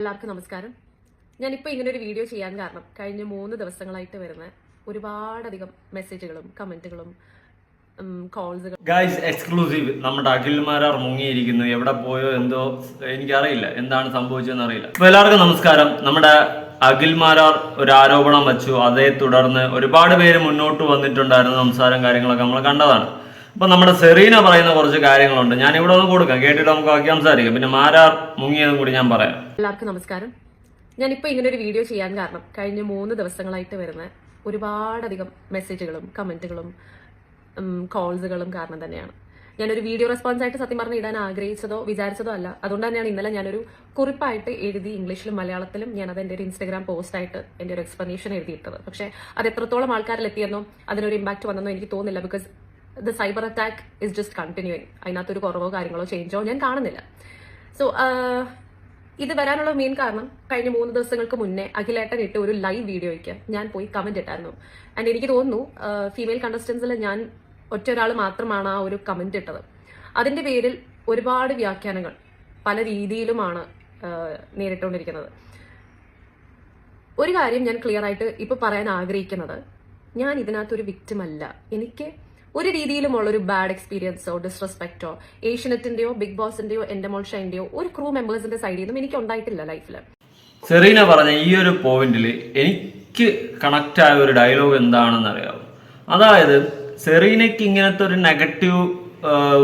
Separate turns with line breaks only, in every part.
എല്ലാവർക്കും നമസ്കാരം. ഞാനിപ്പോൾ ഇങ്ങനെ ഒരു വീഡിയോ ചെയ്യാൻ കാരണം കഴിഞ്ഞ മൂന്ന് ദിവസങ്ങളായിട്ട് വരുന്ന ഒരുപാടധികം മെസ്സേജുകളും കമന്റുകളും കോൾസുകളും
എക്സ്ക്ലൂസീവ് നമ്മുടെ അഖിൽമാരാർ മുങ്ങിയിരിക്കുന്നു എവിടെ പോയോ എന്തോ എനിക്കറിയില്ല. എന്താണ് സംഭവിച്ചതെന്ന് അറിയില്ല. അപ്പൊ എല്ലാവർക്കും നമസ്കാരം. നമ്മുടെ അഖിൽമാരാർ ഒരു ആരോപണം വെച്ചു. അതേ തുടർന്ന് ഒരുപാട് പേര് മുന്നോട്ട് വന്നിട്ടുണ്ടായിരുന്നു സംസാരം കാര്യങ്ങളൊക്കെ നമ്മൾ കണ്ടതാണ്. അപ്പൊ നമ്മുടെ സെറീന പറയുന്ന കുറച്ച് കാര്യങ്ങളുണ്ട്. ഞാൻ ഇവിടെ ഒന്ന് കൊടുക്കാം. കേട്ടിട്ട് നമുക്ക് ബാക്കി സംസാരിക്കാം. പിന്നെ മാരാർ മുങ്ങിയതും കൂടി ഞാൻ പറയാം.
എല്ലാവർക്കും നമസ്കാരം. ഞാനിപ്പോൾ ഇങ്ങനെ ഒരു വീഡിയോ ചെയ്യാൻ കാരണം കഴിഞ്ഞ മൂന്ന് ദിവസങ്ങളായിട്ട് വരുന്ന ഒരുപാടധികം മെസ്സേജുകളും കമന്റുകളും കോൾസുകളും കാരണം തന്നെയാണ്. ഞാനൊരു വീഡിയോ റെസ്പോൺസ് ആയിട്ട് സത്യം പറഞ്ഞ് ഇടാൻ ആഗ്രഹിച്ചതോ വിചാരിച്ചതോ അല്ല. അതുകൊണ്ട് തന്നെയാണ് ഇന്നലെ ഞാനൊരു കുറിപ്പായിട്ട് എഴുതി ഇംഗ്ലീഷിലും മലയാളത്തിലും ഞാൻ അത് എന്റെ ഒരു ഇൻസ്റ്റാഗ്രാം പോസ്റ്റ് ആയിട്ട് എന്റെ ഒരു എക്സ്പ്ലനേഷൻ എഴുതിയിട്ടത്. പക്ഷേ അത് എത്രത്തോളം ആൾക്കാരിൽ എത്തിയെന്നോ അതിനൊരു ഇമ്പാക്ട് വന്നെന്നോ എനിക്ക് തോന്നുന്നില്ല. Because the cyber attack is just continuing അതിനകത്തൊരു കുറവോ കാര്യങ്ങളോ ചേഞ്ചോ ഞാൻ കാണുന്നില്ല. സോ ഇത് വരാനുള്ള മെയിൻ കാരണം കഴിഞ്ഞ മൂന്ന് ദിവസങ്ങൾക്ക് മുന്നേ അഖിലേട്ടൻ ഇട്ട് ഒരു ലൈവ് വീഡിയോയ്ക്ക് ഞാൻ പോയി കമന്റ് ഇട്ടായിരുന്നു. ആൻഡ് എനിക്ക് തോന്നുന്നു ഫീമെയിൽ കണ്ടസ്റ്റൻസിൽ ഞാൻ ഒറ്റ ഒരാൾ മാത്രമാണ് ആ ഒരു കമന്റ് ഇട്ടത്. അതിന്റെ പേരിൽ ഒരുപാട് വ്യാഖ്യാനങ്ങൾ പല രീതിയിലുമാണ് ആഹ്, നേരിട്ടുകൊണ്ടിരിക്കുന്നത്. ഒരു കാര്യം ഞാൻ ക്ലിയർ ആയിട്ട് ഇപ്പൊ പറയാൻ ആഗ്രഹിക്കുന്നത് ഞാൻ ഇതിനകത്തൊരു വിക്ടിം അല്ല. എനിക്ക് ഒരു രീതിയിലുമുള്ള ഒരു ബാഡ് എക്സ്പീരിയൻസോ ഡിസ്റെസ്പെക്റ്റോ ഏഷ്യനെറ്റിന്റെയോ ബിഗ് ബോസിന്റെയോ എൻഡമോൾ ഷൈന്റെയോ ഒരു ക്രൂ മെമ്പേഴ്സിന്റെ സൈഡിൽ നിന്നും എനിക്ക് ഉണ്ടായിട്ടില്ല ലൈഫിൽ
സെറീന പറഞ്ഞ ഈ ഒരു പോയിന്റിൽ എനിക്ക് കണക്റ്റ് ആയ ഒരു ഡയലോഗ് എന്താണെന്ന് അറിയാവും അതായത് സെറീനയ്ക്ക് ഇങ്ങനത്തെ ഒരു നെഗറ്റീവ്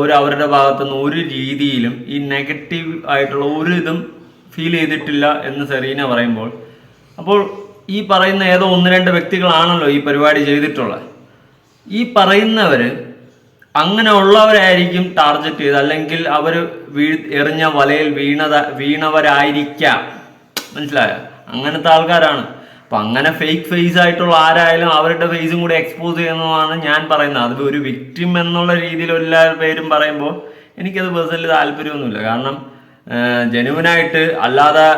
ഒരു അവരുടെ ഭാഗത്തുനിന്ന് ഒരു രീതിയിലും ഈ നെഗറ്റീവ് ആയിട്ടുള്ള ഒരു ഇതും ഫീൽ ചെയ്തിട്ടില്ല എന്ന് സെറീന പറയുമ്പോൾ അപ്പോൾ ഈ പറയുന്ന ഏതോ ഒന്ന് രണ്ട് വ്യക്തികളാണല്ലോ ഈ പരിപാടി ചെയ്തിട്ടുള്ളത്. ഈ പറയുന്നവർ അങ്ങനെ ഉള്ളവരായിരിക്കും ടാർഗറ്റ് ചെയ്ത് അല്ലെങ്കിൽ അവർ വീ എറിഞ്ഞ വലയിൽ വീണത വീണവരായിരിക്കാം. മനസ്സിലായോ? അങ്ങനത്തെ ആൾക്കാരാണ്. അപ്പം അങ്ങനെ ഫേക്ക് ഫേസ് ആയിട്ടുള്ള ആരായാലും അവരുടെ ഫേസും കൂടി എക്സ്പോസ് ചെയ്യുന്നതാണ് ഞാൻ പറയുന്നത്. അത് ഒരു വിക്ടിം എന്നുള്ള രീതിയിൽ എല്ലാ പേരും പറയുമ്പോൾ എനിക്കത് പേഴ്സണലി താല്പര്യമൊന്നുമില്ല. കാരണം ജനുവിനായിട്ട് അല്ലാതെ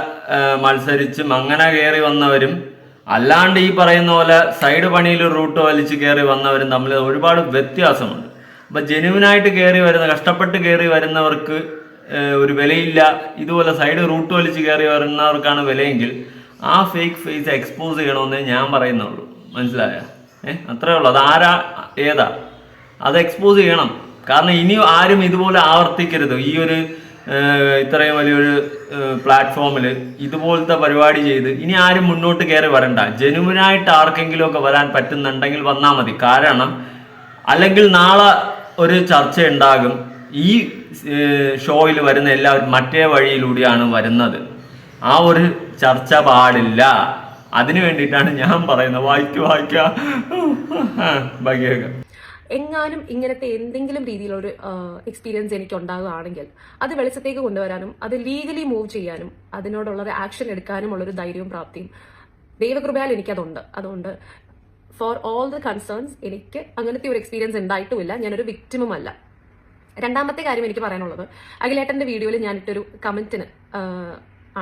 മത്സരിച്ചും അങ്ങനെ കയറി വന്നവരും അല്ലാണ്ട് ഈ പറയുന്ന പോലെ സൈഡ് പണിയിൽ റൂട്ട് വലിച്ച് കയറി വന്നവരും തമ്മിൽ ഒരുപാട് വ്യത്യാസമുണ്ട്. അപ്പൊ ജെനുവിനായിട്ട് കയറി വരുന്ന കഷ്ടപ്പെട്ട് കയറി വരുന്നവർക്ക് ഒരു വിലയില്ല. ഇതുപോലെ സൈഡ് റൂട്ട് വലിച്ച് കയറി വരുന്നവർക്കാണ് വിലയെങ്കിൽ ആ ഫേക്ക് ഫേസ് എക്സ്പോസ് ചെയ്യണമെന്നേ ഞാൻ പറയുന്നുള്ളൂ. മനസ്സിലായ? ഏഹ് അത്രേ ഉള്ളൂ. അത് ആരാ ഏതാ? അത് എക്സ്പോസ് ചെയ്യണം. കാരണം ഇനി ആരും ഇതുപോലെ ആവർത്തിക്കരുത്. ഈ ഒരു ഇത്രയും വലിയൊരു പ്ലാറ്റ്ഫോമിൽ ഇതുപോലത്തെ പരിപാടി ചെയ്ത് ഇനി ആരും മുന്നോട്ട് കയറി വരണ്ട. ജനുവിനായിട്ട് ആർക്കെങ്കിലും ഒക്കെ വരാൻ പറ്റുന്നുണ്ടെങ്കിൽ വന്നാൽ മതി. കാരണം അല്ലെങ്കിൽ നാളെ ഒരു ചർച്ച ഉണ്ടാകും ഈ ഷോയിൽ വരുന്ന എല്ലാവരും മറ്റേ വഴിയിലൂടെയാണ് വരുന്നത്. ആ ഒരു ചർച്ച പാടില്ല. അതിനു വേണ്ടിയിട്ടാണ് ഞാൻ പറയുന്നത്. വായിക്കുക വായിക്കുക ബാക്കിയൊക്കെ
എങ്ങാനും ഇങ്ങനത്തെ എന്തെങ്കിലും രീതിയിലൊരു എക്സ്പീരിയൻസ് എനിക്ക് ഉണ്ടാകുകയാണെങ്കിൽ അത് വെളിച്ചത്തേക്ക് കൊണ്ടുവരാനും അത് ലീഗലി മൂവ് ചെയ്യാനും അതിനോടുള്ള ഒരു ആക്ഷൻ എടുക്കാനുമുള്ള ഒരു ധൈര്യവും പ്രാപ്തിയും. ദൈവകൃപയാൽ എനിക്കതുണ്ട്. അതുകൊണ്ട് ഫോർ ഓൾ ദ കൺസേൺസ് എനിക്ക് അങ്ങനത്തെ ഒരു എക്സ്പീരിയൻസ് ഉണ്ടായിട്ടുമില്ല. ഞാനൊരു വിക്ടിമും അല്ല. രണ്ടാമത്തെ കാര്യം എനിക്ക് പറയാനുള്ളത് അഖിലേട്ടന്റെ വീഡിയോയിൽ ഞാനിട്ടൊരു കമന്റിന്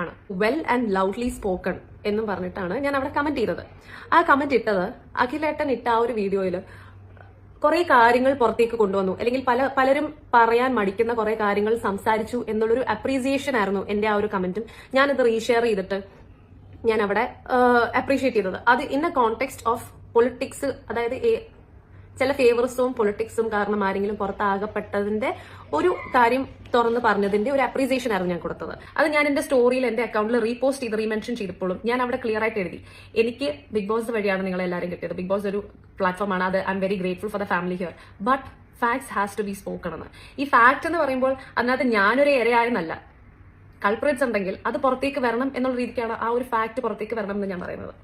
ആണ്. വെൽ ആൻഡ് ലൗഡ്ലി സ്പോക്കൺ എന്നും പറഞ്ഞിട്ടാണ് ഞാൻ അവിടെ കമന്റ് ചെയ്തത്. ആ കമന്റ് ഇട്ടത് അഖിലേട്ടൻ ഇട്ട ആ ഒരു വീഡിയോയിൽ കുറെ കാര്യങ്ങൾ പുറത്തേക്ക് കൊണ്ടുവന്നു. അല്ലെങ്കിൽ പല പലരും പറയാൻ മടിക്കുന്ന കുറെ കാര്യങ്ങൾ സംസാരിച്ചു എന്നുള്ളൊരു അപ്രീസിയേഷൻ ആയിരുന്നു എന്റെ ആ ഒരു കമന്റും ഞാനത് റീഷെയർ ചെയ്തിട്ട് ഞാൻ അവിടെ അപ്രീഷിയേറ്റ് ചെയ്തത്. അത് in a context of politics അതായത് ചില ഫേവേഴ്സും പൊളിറ്റിക്സും കാരണം ആരെങ്കിലും പുറത്താകപ്പെട്ടതിന്റെ ഒരു കാര്യം തുറന്ന് പറഞ്ഞതിന്റെ ഒരു അപ്രീസിയേഷൻ ആയിരുന്നു ഞാൻ കൊടുത്തത്. അത് ഞാൻ എന്റെ സ്റ്റോറിയിൽ എന്റെ അക്കൗണ്ടിൽ റീപോസ്റ്റ് ചെയ്ത് റീമെൻഷൻ ചെയ്തപ്പോഴും ഞാൻ അവിടെ ക്ലിയർ ആയിട്ട് എഴുതി. എനിക്ക് ബിഗ് ബോസ് വഴിയാണ് നിങ്ങൾ എല്ലാവരും കിട്ടിയത്. ബിഗ് ബോസ് ഒരു പ്ലാറ്റ്ഫോം ആണ്. അത് I'm very grateful for the family here but facts has to be spoken എന്ന്. ഈ ഫാക്ട് എന്ന് പറയുമ്പോൾ അതിനകത്ത് ഞാനൊരു ഇരയായെന്നല്ല. കൾപ്രേറ്റ്സ് ഉണ്ടെങ്കിൽ അത് പുറത്തേക്ക് വരണം എന്നുള്ള രീതിക്കാണ് ആ ഒരു ഫാക്ട് പുറത്തേക്ക് വരണം എന്ന് ഞാൻ പറയുന്നത്.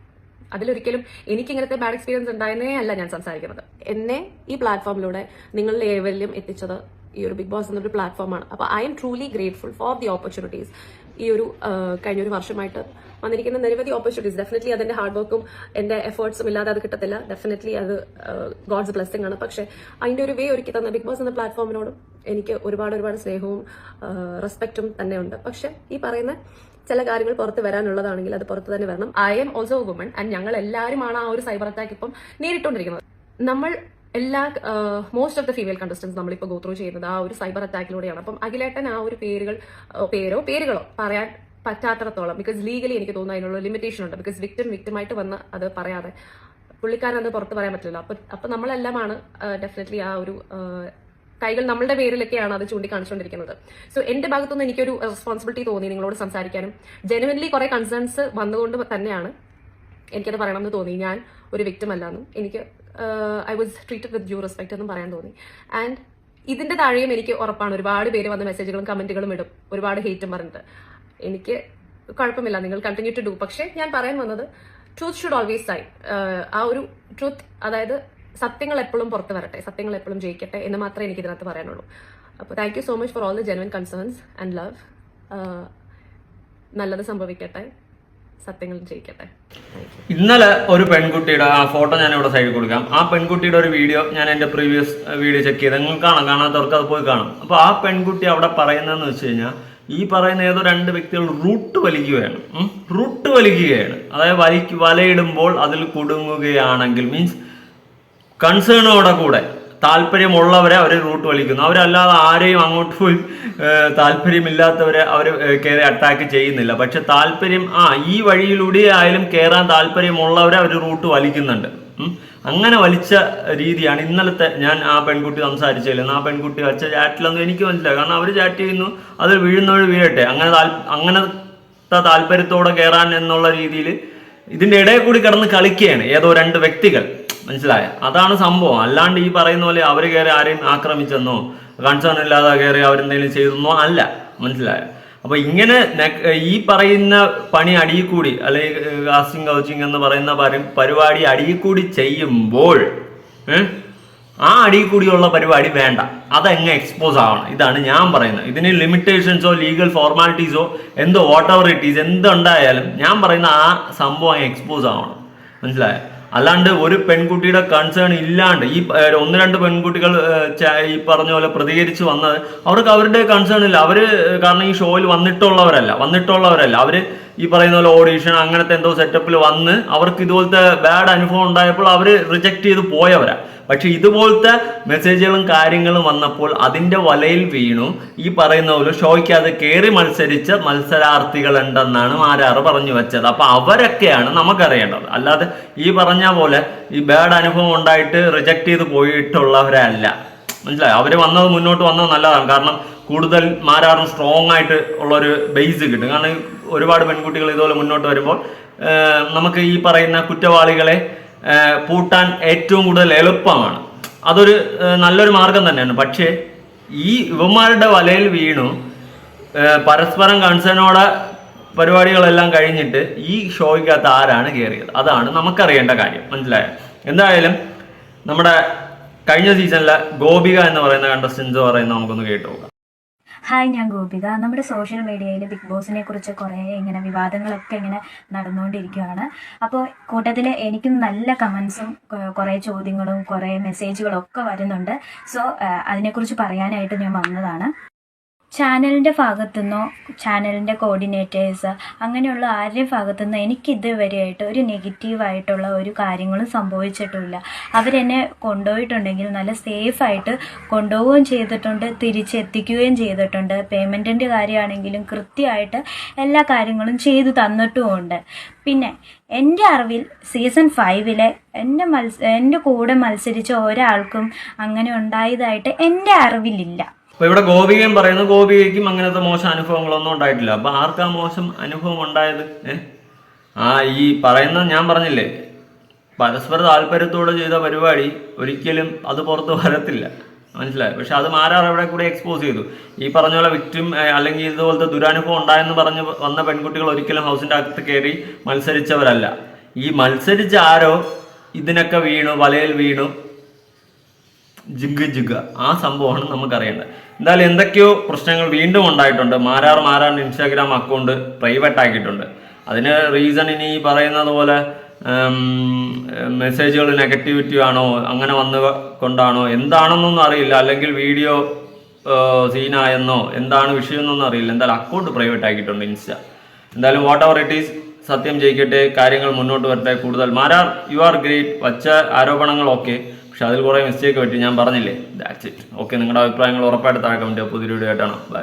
അതിലൊരിക്കലും എനിക്ക് ഇങ്ങനത്തെ ബാഡ് എക്സ്പീരിയൻസ് ഉണ്ടായിരുന്നേ അല്ല ഞാൻ സംസാരിക്കുന്നത്. എന്നെ ഈ പ്ലാറ്റ്ഫോമിലൂടെ നിങ്ങളുടെ ഏവരിലും എത്തിച്ചത് ഈ ഒരു ബിഗ് ബോസ് എന്നൊരു പ്ലാറ്റ്ഫോമാണ് അപ്പോൾ I'm truly grateful for the opportunities ഈ ഒരു കഴിഞ്ഞ ഒരു വർഷമായിട്ട് വന്നിരിക്കുന്ന നിരവധി ഓപ്പർച്യൂണിറ്റീസ് ഡെഫിനറ്റ്ലി അതിന്റെ ഹാർഡ് വർക്കും എന്റെ എഫേർട്സും ഇല്ലാതെ അത് കിട്ടത്തില്ല. ഡെഫിനറ്റ്ലി അത് ഗോഡ്സ് ബ്ലെസ്സിംഗ് ആണ്. പക്ഷെ അതിന്റെ ഒരു വേ ഒരുക്കി തന്ന ബിഗ് ബോസ് എന്ന പ്ലാറ്റ്ഫോമിനോടും എനിക്ക് ഒരുപാട് ഒരുപാട് സ്നേഹവും റെസ്പെക്റ്റും തന്നെ ഉണ്ട്. പക്ഷെ ഈ പറയുന്ന ചില കാര്യങ്ങൾ പുറത്ത് വരാനുള്ളതാണെങ്കിൽ അത് പുറത്ത് തന്നെ വരണം. I'm also woman and ഞങ്ങൾ എല്ലാവരുമാണ് ആ ഒരു സൈബർ അറ്റാക്ക് ഇപ്പം നേരിട്ടുകൊണ്ടിരിക്കുന്നത്. നമ്മൾ എല്ലാ most of the female contestants നമ്മളിപ്പോൾ ഗോത്രൂ ചെയ്യുന്നത് ആ ഒരു സൈബർ അറ്റാക്കിലൂടെയാണ് അപ്പം അഖിലേട്ടൻ ആ ഒരു പേരുകൾ പേരോ പേരുകളോ പറയാൻ പറ്റാത്തടത്തോളം ബിക്കോസ് ലീഗലി എനിക്ക് തോന്നുന്നു അതിനുള്ള ലിമിറ്റേഷൻ ഉണ്ട്. ബിക്കോസ് വിക്ടിം വിക്ടിമായിട്ട് വന്ന് അത് പറയാതെ. പുള്ളിക്കാരൻ അത് പുറത്ത് പറയാൻ പറ്റില്ല അപ്പൊ അപ്പൊ നമ്മളെല്ലാമാണ് ഡെഫിനറ്റ്ലി ആ ഒരു കൈകൾ നമ്മളുടെ പേരിലൊക്കെയാണ് അത് ചൂണ്ടിക്കാണിച്ചുകൊണ്ടിരിക്കുന്നത്. സോ എന്റെ ഭാഗത്തുനിന്ന് എനിക്കൊരു റെസ്പോൺസിബിലിറ്റി തോന്നി നിങ്ങളോട് സംസാരിക്കാനും. ജെനുവൻലി കുറെ കൺസേൺസ് വന്നുകൊണ്ട് തന്നെയാണ് എനിക്കത് പറയണമെന്ന് തോന്നി. ഞാൻ ഒരു വിക്ടിം അല്ലാന്നും എനിക്ക് I was treated with due respect എന്നും പറയാൻ തോന്നി. ആൻഡ് ഇതിന്റെ താഴെയും എനിക്ക് ഉറപ്പാണ്. ഒരുപാട് പേര് വന്ന മെസ്സേജുകളും കമന്റുകളും ഇടും. ഒരുപാട് ഹേറ്റും പറഞ്ഞിട്ട്. എനിക്ക് കുഴപ്പമില്ല. നിങ്ങൾ കണ്ടിന്യൂ ടു ഡു പക്ഷേ ഞാൻ പറയാൻ വന്നത് ട്രൂത്ത് ഷുഡ് ഓൾവേസ് സൈ ആ ഒരു ട്രൂത്ത് അതായത് സത്യങ്ങൾ എപ്പോഴും പുറത്ത് വരട്ടെ സത്യങ്ങൾ എപ്പോഴും ജയിക്കട്ടെ എന്ന് മാത്രമേ എനിക്ക് ഇതിനകത്ത് പറയാനുള്ളൂ അപ്പോൾ thank you so much for all the genuine concerns and love നല്ലത് സംഭവിക്കട്ടെ സത്യങ്ങൾ ജയിക്കട്ടെ.
ഇന്നലെ ഒരു പെൺകുട്ടിയുടെ ആ ഫോട്ടോ ഞാൻ ഇവിടെ സൈഡിൽ കൊടുക്കാം. ആ പെൺകുട്ടിയുടെ ഒരു വീഡിയോ ഞാൻ എന്റെ പ്രീവിയസ് വീഡിയോ ചെക്ക് ചെയ്ത്. നിങ്ങൾ കാണാം കാണാത്തവർക്ക് അത് പോയി കാണാം. അപ്പോൾ ആ പെൺകുട്ടി അവിടെ പറയുന്നതെന്ന് വെച്ച് കഴിഞ്ഞാൽ ഈ പറയുന്ന ഏതോ രണ്ട് വ്യക്തികൾ റൂട്ട് വലിക്കുകയാണ്. റൂട്ട് വലിക്കുകയാണ്. അതായത് വലിക്ക് വലയിടുമ്പോൾ അതിൽ കുടുങ്ങുകയാണെങ്കിൽ മീൻസ് കൺസേണോടെ കൂടെ താല്പര്യമുള്ളവരെ അവർ റൂട്ട് വലിക്കുന്നു. അവരല്ലാതെ ആരെയും അങ്ങോട്ട് പോയി താല്പര്യമില്ലാത്തവരെ അവർ കയറി അറ്റാക്ക് ചെയ്യുന്നില്ല. പക്ഷെ താല്പര്യം ആ ഈ വഴിയിലൂടെ ആയാലും കയറാൻ താല്പര്യമുള്ളവരെ അവർ റൂട്ട് വലിക്കുന്നുണ്ട്. അങ്ങനെ വലിച്ച രീതിയാണ് ഇന്നലത്തെ ഞാൻ ആ പെൺകുട്ടി സംസാരിച്ചില്ല ആ പെൺകുട്ടി വച്ച ചാറ്റിലൊന്നും എനിക്ക് മനസ്സിലായി കാരണം അവർ ചാറ്റ് ചെയ്യുന്നു അതിൽ വീഴുന്നവർ വീഴട്ടെ. അങ്ങനെ അങ്ങനത്തെ താല്പര്യത്തോടെ കയറാൻ എന്നുള്ള രീതിയിൽ ഇതിന്റെ ഇടയിൽ കൂടി കിടന്ന് കളിക്കുകയാണ് ഏതോ രണ്ട് വ്യക്തികൾ. മനസ്സിലായ? അതാണ് സംഭവം. അല്ലാണ്ട് ഈ പറയുന്ന പോലെ അവർ കയറി ആരെയും ആക്രമിച്ചെന്നോ കൺസേൺ ഇല്ലാതെ കയറി അവരെന്തെങ്കിലും ചെയ്തെന്നോ അല്ല. മനസ്സിലായ? അപ്പൊ ഇങ്ങനെ ഈ പറയുന്ന പണി അടിയിൽ കൂടി അല്ലെങ്കിൽ കാസ്റ്റിംഗ് കൗച്ചിങ് എന്ന് പറയുന്ന പരിപാടി അടിയിൽ കൂടി ചെയ്യുമ്പോൾ ആ അടിയിൽ കൂടിയുള്ള പരിപാടി വേണ്ട. അതങ്ങ് എക്സ്പോസ് ആവണം. ഇതാണ് ഞാൻ പറയുന്നത്. ഇതിന് ലിമിറ്റേഷൻസോ ലീഗൽ ഫോർമാലിറ്റീസോ എന്തോ വാട്ട് ഇറ്റ് ഈസ് എന്തുണ്ടായാലും ഞാൻ പറയുന്ന ആ സംഭവം എക്സ്പോസ് ആവണം. മനസ്സിലായോ? അല്ലാണ്ട് ഒരു പെൺകുട്ടിയുടെ കൺസേൺ ഇല്ലാണ്ട് ഈ ഒന്ന് രണ്ട് പെൺകുട്ടികൾ ഈ പറഞ്ഞ പോലെ പ്രതികരിച്ച് വന്നത് അവർക്ക് അവരുടെ കൺസേൺ ഇല്ല. അവർ കാരണം ഈ ഷോയിൽ വന്നിട്ടുള്ളവരല്ല വന്നിട്ടുള്ളവരല്ല. അവർ ഈ പറയുന്ന പോലെ ഓഡീഷൻ അങ്ങനത്തെ എന്തോ സെറ്റപ്പിൽ വന്ന് അവർക്ക് ഇതുപോലത്തെ ബാഡ് അനുഭവം ഉണ്ടായപ്പോൾ അവർ റിജക്ട് ചെയ്ത് പോയവരാ. പക്ഷെ ഇതുപോലത്തെ മെസ്സേജുകളും കാര്യങ്ങളും വന്നപ്പോൾ അതിന്റെ വലയിൽ വീണു. ഈ പറയുന്ന പോലെ ഷോയ്ക്കത് കയറി മത്സരിച്ച മത്സരാർത്ഥികൾ ഉണ്ടെന്നാണ് മാരാറ് പറഞ്ഞു വെച്ചത്. അപ്പോൾ അവരൊക്കെയാണ് നമുക്കറിയേണ്ടത്. അല്ലാതെ ഈ പറഞ്ഞ പോലെ ഈ ബാഡ് അനുഭവം ഉണ്ടായിട്ട് റിജക്ട് ചെയ്ത് പോയിട്ടുള്ളവരല്ല. മനസ്സിലായി? അവർ വന്നത് മുന്നോട്ട് വന്നത് നല്ലതാണ്. കാരണം കൂടുതൽ മാരാറും സ്ട്രോങ് ആയിട്ട് ഉള്ളൊരു ബേസ് കിട്ടും. കാരണം ഒരുപാട് പെൺകുട്ടികൾ ഇതുപോലെ മുന്നോട്ട് വരുമ്പോൾ നമുക്ക് ഈ പറയുന്ന കുറ്റവാളികളെ പൂട്ടാൻ ഏറ്റവും കൂടുതൽ എളുപ്പമാണ്. അതൊരു നല്ലൊരു മാർഗം തന്നെയാണ്. പക്ഷേ ഈ ഇവന്മാരുടെ വലയിൽ വീണു പരസ്പരം കൺസേണോടെ പരിപാടികളെല്ലാം കഴിഞ്ഞിട്ട് ഈ ഷോയ്ക്കകത്ത് ആരാണ് കയറിയത് അതാണ് നമുക്കറിയേണ്ട കാര്യം. മനസ്സിലായ? എന്തായാലും നമ്മുടെ കഴിഞ്ഞ സീസണിലെ ഗോപിക എന്ന് പറയുന്ന കണ്ടസ്റ്റൻസ് പറയുന്ന നമുക്കൊന്ന് കേട്ടു നോക്കാം.
ഹായ് ഞാൻ ഗോപിക. നമ്മുടെ സോഷ്യൽ മീഡിയയിൽ ബിഗ് ബോസിനെ കുറിച്ച് കുറേ ഇങ്ങനെ വിവാദങ്ങളൊക്കെ ഇങ്ങനെ നടന്നുകൊണ്ടിരിക്കുകയാണ് അപ്പോൾ കൂട്ടത്തിൽ എനിക്കും നല്ല കമൻസും കുറേ ചോദ്യങ്ങളും കുറേ മെസ്സേജുകളും ഒക്കെ വരുന്നുണ്ട്. സോ അതിനെക്കുറിച്ച് പറയാനായിട്ട് ഞാൻ വന്നതാണ്. ചാനലിന്റെ ഭാഗത്തുനിന്നോ ചാനലിന്റെ കോർഡിനേറ്റേഴ്സ് അങ്ങനെയുള്ള ആരുടെയും ഭാഗത്തുനിന്നോ എനിക്ക് ഇതുവരെയായിട്ട് ഒരു നെഗറ്റീവായിട്ടുള്ള ഒരു കാര്യങ്ങളും സംഭവിച്ചിട്ടില്ല. അവരെന്നെ കൊണ്ടുപോയിട്ടുണ്ടെങ്കിൽ നല്ല സേഫായിട്ട് കൊണ്ടുപോവുകയും ചെയ്തിട്ടുണ്ട് തിരിച്ചെത്തിക്കുകയും ചെയ്തിട്ടുണ്ട്. പേയ്മെന്റിന്റെ കാര്യമാണെങ്കിലും കൃത്യമായിട്ട് എല്ലാ കാര്യങ്ങളും ചെയ്തു തന്നിട്ടുമുണ്ട്. പിന്നെ എന്റെ അറിവിൽ സീസൺ ഫൈവിലെ എന്റെ മത്സ എന്റെ കൂടെ മത്സരിച്ച ഒരാൾക്കും അങ്ങനെ ഉണ്ടായതായിട്ട് എന്റെ അറിവിലില്ല.
അപ്പൊ ഇവിടെ ഗോപികയും പറയുന്നു ഗോപികയ്ക്കും അങ്ങനത്തെ മോശം അനുഭവങ്ങളൊന്നും ഉണ്ടായിട്ടില്ല. അപ്പൊ ആർക്കാ മോശം അനുഭവം ഉണ്ടായത്? ആ ഈ പറയുന്ന ഞാൻ പറഞ്ഞില്ലേ പരസ്പര താല്പര്യത്തോടെ ചെയ്ത പരിപാടി ഒരിക്കലും അത് പുറത്ത് വരത്തില്ല. മനസ്സിലായി? പക്ഷെ അത് മാരാർ അവിടെ കൂടെ എക്സ്പോസ് ചെയ്തു. ഈ പറഞ്ഞ പോലെ വിക്ടിം അല്ലെങ്കിൽ ഇതുപോലത്തെ ദുരനുഭവം ഉണ്ടായെന്ന് പറഞ്ഞ് വന്ന പെൺകുട്ടികൾ ഒരിക്കലും ഹൗസിന്റെ അകത്ത് കയറി മത്സരിച്ചവരല്ല. ഈ മത്സരിച്ച ആരോ ഇതിനൊക്കെ വീണു വലയിൽ വീണു. ജിഗ് ജിഗ്. ആ സംഭവമാണ് നമുക്കറിയേണ്ടത്. എന്തായാലും എന്തൊക്കെയോ പ്രശ്നങ്ങൾ വീണ്ടും ഉണ്ടായിട്ടുണ്ട്. Marar Marar Instagram account private ആക്കിയിട്ടുണ്ട്. അതിന് റീസൺ ഇനി ഈ പറയുന്നത് പോലെ മെസ്സേജുകൾ നെഗറ്റിവിറ്റി ആണോ അങ്ങനെ വന്ന് കൊണ്ടാണോ എന്താണെന്നൊന്നും അറിയില്ല. അല്ലെങ്കിൽ വീഡിയോ സീനായെന്നോ എന്താണ് വിഷയം എന്നൊന്നും അറിയില്ല. എന്തായാലും അക്കൗണ്ട് പ്രൈവറ്റ് ആക്കിയിട്ടുണ്ട് ഇൻസ്റ്റ. എന്തായാലും വാട്ട് എവർ ഇറ്റ് ഈസ് സത്യം ജയിക്കട്ടെ കാര്യങ്ങൾ മുന്നോട്ട് വരട്ടെ കൂടുതൽ. മാരാർ യു ആർ ഗ്രേറ്റ് വച്ച ആരോപണങ്ങൾ ഓക്കെ പക്ഷെ അതിൽ കുറേ മിസ്റ്റേക്ക് പറ്റി. ഞാൻ പറഞ്ഞില്ലേ ദാറ്റ്സ് ഇറ്റ് ഓക്കെ നിങ്ങളുടെ അഭിപ്രായങ്ങൾ ഉറപ്പായിട്ട് താഴെ കമന്റ് പുതിയ വീഡിയോ ആയിട്ടാണ് ബൈ